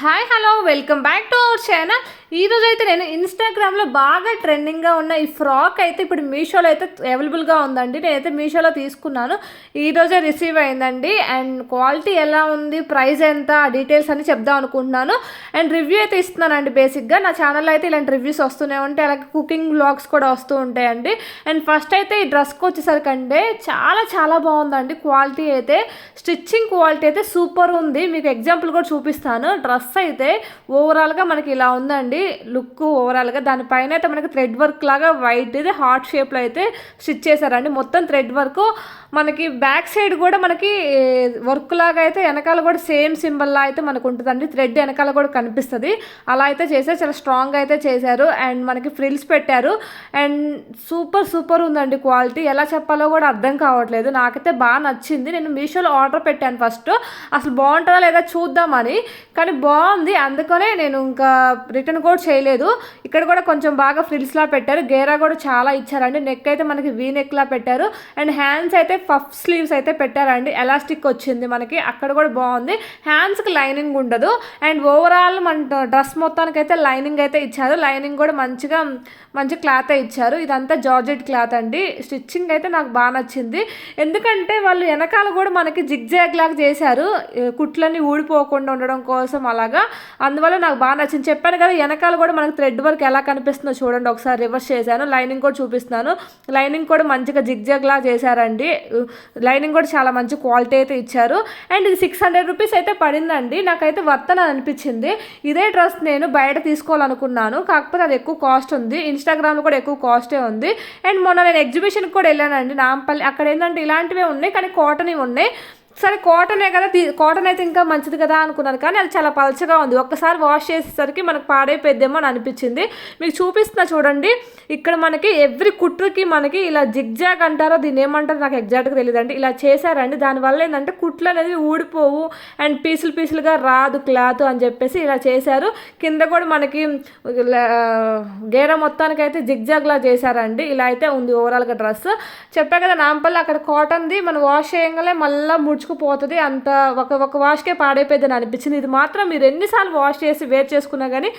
Hi hello welcome back to our channel. ఈరోజు అయితే నేను ఇన్స్టాగ్రామ్లో బాగా ట్రెండింగ్గా ఉన్న ఈ ఫ్రాక్ అయితే ఇప్పుడు మీషోలో అయితే అవైలబుల్గా ఉందండి. నేనైతే మీషోలో తీసుకున్నాను. ఈరోజే రిసీవ్ అయిందండి. అండ్ క్వాలిటీ ఎలా ఉంది ప్రైస్ ఎంత డీటెయిల్స్ అని చెప్దాం అనుకుంటున్నాను. అండ్ రివ్యూ అయితే ఇస్తున్నానండి బేసిక్గా. నా ఛానల్లో అయితే ఇలాంటి రివ్యూస్ వస్తూనే ఉంటాయి. అలాగే కుకింగ్ బ్లాగ్స్ కూడా వస్తూ ఉంటాయండి. అండ్ ఫస్ట్ అయితే ఈ డ్రెస్కి వచ్చేసరికి అంటే చాలా చాలా బాగుందండి క్వాలిటీ అయితే. స్టిచ్చింగ్ క్వాలిటీ అయితే సూపర్ ఉంది. మీకు ఎగ్జాంపుల్ కూడా చూపిస్తాను. డ్రెస్ అయితే ఓవరాల్గా మనకి ఇలా ఉందండి. లుక్ ఓవరాల్గా దానిపైన అయితే మనకి థ్రెడ్ వర్క్ లాగా వైట్ ఇది హార్ట్ షేప్లో అయితే స్టిచ్ చేశారండి. మొత్తం థ్రెడ్ వర్క్ మనకి బ్యాక్ సైడ్ కూడా మనకి వర్క్ లాగా అయితే వెనకాల కూడా సేమ్ సింబల్లా అయితే మనకు ఉంటుందండి. థ్రెడ్ వెనకాల కూడా కనిపిస్తుంది. అలా అయితే చేశారు. చాలా స్ట్రాంగ్ అయితే చేశారు. అండ్ మనకి ఫ్రిల్స్ పెట్టారు. అండ్ సూపర్ సూపర్ ఉందండి క్వాలిటీ ఎలా చెప్పాలో కూడా అర్థం కావట్లేదు. నాకైతే బాగా నచ్చింది. నేను మీషోలో ఆర్డర్ పెట్టాను ఫస్ట్ అసలు బాగుంటుందా లేదా చూద్దామని. కానీ బా బాగుంది. అందుకనే నేను ఇంకా రిటర్న్ కూడా చేయలేదు. ఇక్కడ కూడా కొంచెం బాగా ఫ్రిల్స్లా పెట్టారు. గేరా కూడా చాలా ఇచ్చారండి. నెక్ అయితే మనకి వీ నెక్లా పెట్టారు. అండ్ హ్యాండ్స్ అయితే పఫ్ స్లీవ్స్ అయితే పెట్టారండి. ఎలాస్టిక్ వచ్చింది మనకి. అక్కడ కూడా బాగుంది. హ్యాండ్స్కి లైనింగ్ ఉండదు. అండ్ ఓవరాల్ మన డ్రెస్ మొత్తానికి అయితే లైనింగ్ అయితే ఇచ్చారు. లైనింగ్ కూడా మంచిగా మంచి క్లాత్ ఇచ్చారు. ఇదంతా జార్జెట్ క్లాత్ అండి. స్టిచ్చింగ్ అయితే నాకు బాగా నచ్చింది. ఎందుకంటే వాళ్ళు వెనకాల కూడా మనకి జిగ్జాగ్ లాగా చేశారు. కుట్లన్నీ ఊడిపోకుండా ఉండడం కోసం అలా అలాగా. అందువల్ల నాకు బాగా నచ్చింది. చెప్పాను కదా వెనకాల కూడా మనకు థ్రెడ్ వర్క్ ఎలా కనిపిస్తుందో చూడండి. ఒకసారి రివర్స్ చేశాను. లైనింగ్ కూడా చూపిస్తున్నాను. లైనింగ్ కూడా మంచిగా జిగ్జాగ్ చేశారండి. లైనింగ్ కూడా చాలా మంచి క్వాలిటీ అయితే ఇచ్చారు. అండ్ ఇది సిక్స్ హండ్రెడ్ రూపీస్ అయితే పడిందండి. నాకైతే వర్తన అనిపించింది. ఇదే డ్రెస్ నేను బయట తీసుకోవాలనుకున్నాను. కాకపోతే అది ఎక్కువ కాస్ట్ ఉంది. ఇన్స్టాగ్రామ్లో కూడా ఎక్కువ కాస్టే ఉంది. అండ్ మొన్న నేను ఎగ్జిబిషన్కి కూడా వెళ్ళానండి. నాంపల్లి. అక్కడ ఏంటంటే ఇలాంటివే ఉన్నాయి కానీ కాటన్ ఉన్నాయి. సరే కాటనే కదా కాటన్ అయితే ఇంకా మంచిది కదా అనుకున్నాను. కానీ అది చాలా పలచగా ఉంది. ఒక్కసారి వాష్ చేసేసరికి మనకు పాడైపోయిద్దేమో అని అనిపించింది. మీకు చూపిస్తున్నా చూడండి. ఇక్కడ మనకి ఎవ్రీ కుట్రకి మనకి ఇలా జిగ్జాగ్ అంటారో దీన్ని ఏమంటారో నాకు ఎగ్జాక్ట్గా తెలియదండి ఇలా చేశారండి. దానివల్ల ఏంటంటే కుట్లు అనేది ఊడిపోవు అండ్ పీసులు పీసులుగా రాదు క్లాత్ అని చెప్పేసి ఇలా చేశారు. కింద కూడా మనకి గేర మొత్తానికి అయితే జిగ్జాగ్లా చేశారండి. ఇలా అయితే ఉంది ఓవరాల్గా డ్రెస్. చెప్పా కదా నాంపల్లి అక్కడ కాటన్ది మనం వాష్ చేయగానే మళ్ళీ ముడుచు పోతుంది అంత ఒక ఒక వాష్కే పాడైపోయిందని అనిపించింది. ఇది మాత్రం మీరు ఎన్నిసార్లు వాష్ చేసి వేర్ చేసుకున్నా కానీ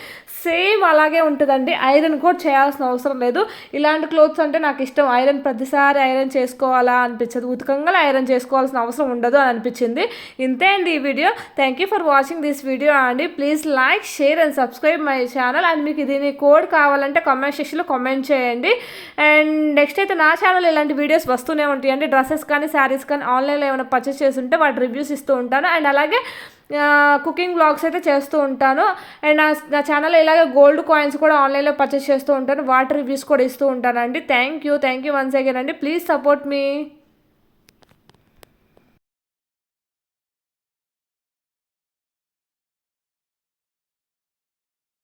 సేమ్ అలాగే ఉంటుందండి. ఐరన్ కూడా చేయాల్సిన అవసరం లేదు. ఇలాంటి క్లోత్స్ అంటే నాకు ఇష్టం. ఐరన్ ప్రతిసారి ఐరన్ చేసుకోవాలా అనిపించదు. ఉతకంగా ఐరన్ చేసుకోవాల్సిన అవసరం ఉండదు అని అనిపించింది. ఇంతే అండి ఈ video. Thank you for watching this video అండి. Please like share and subscribe my channel and మీకు దీని కోడ్ కావాలంటే కామెంట్ సెక్షన్లో కామెంట్ చేయండి. అండ్ నెక్స్ట్ అయితే నా ఛానల్ ఇలాంటి వీడియోస్ వస్తూనే ఉంటాయండి. డ్రెస్సెస్ కానీ శారీస్ కానీ ఆన్లైన్లో ఏమైనా పర్చేస్ చేసి ఉంటే వాటి రివ్యూస్ ఇస్తూ ఉంటాను. అండ్ అలాగే కుకింగ్ బ్లాగ్స్ అయితే చేస్తూ ఉంటాను. అండ్ నా నా ఇలాగే గోల్డ్ కాయిన్స్ కూడా ఆన్లైన్లో పర్చేస్ చేస్తూ ఉంటాను. వాటి రివ్యూస్ కూడా ఇస్తూ ఉంటానండి. Thank you thank you once again అండి. Please support me.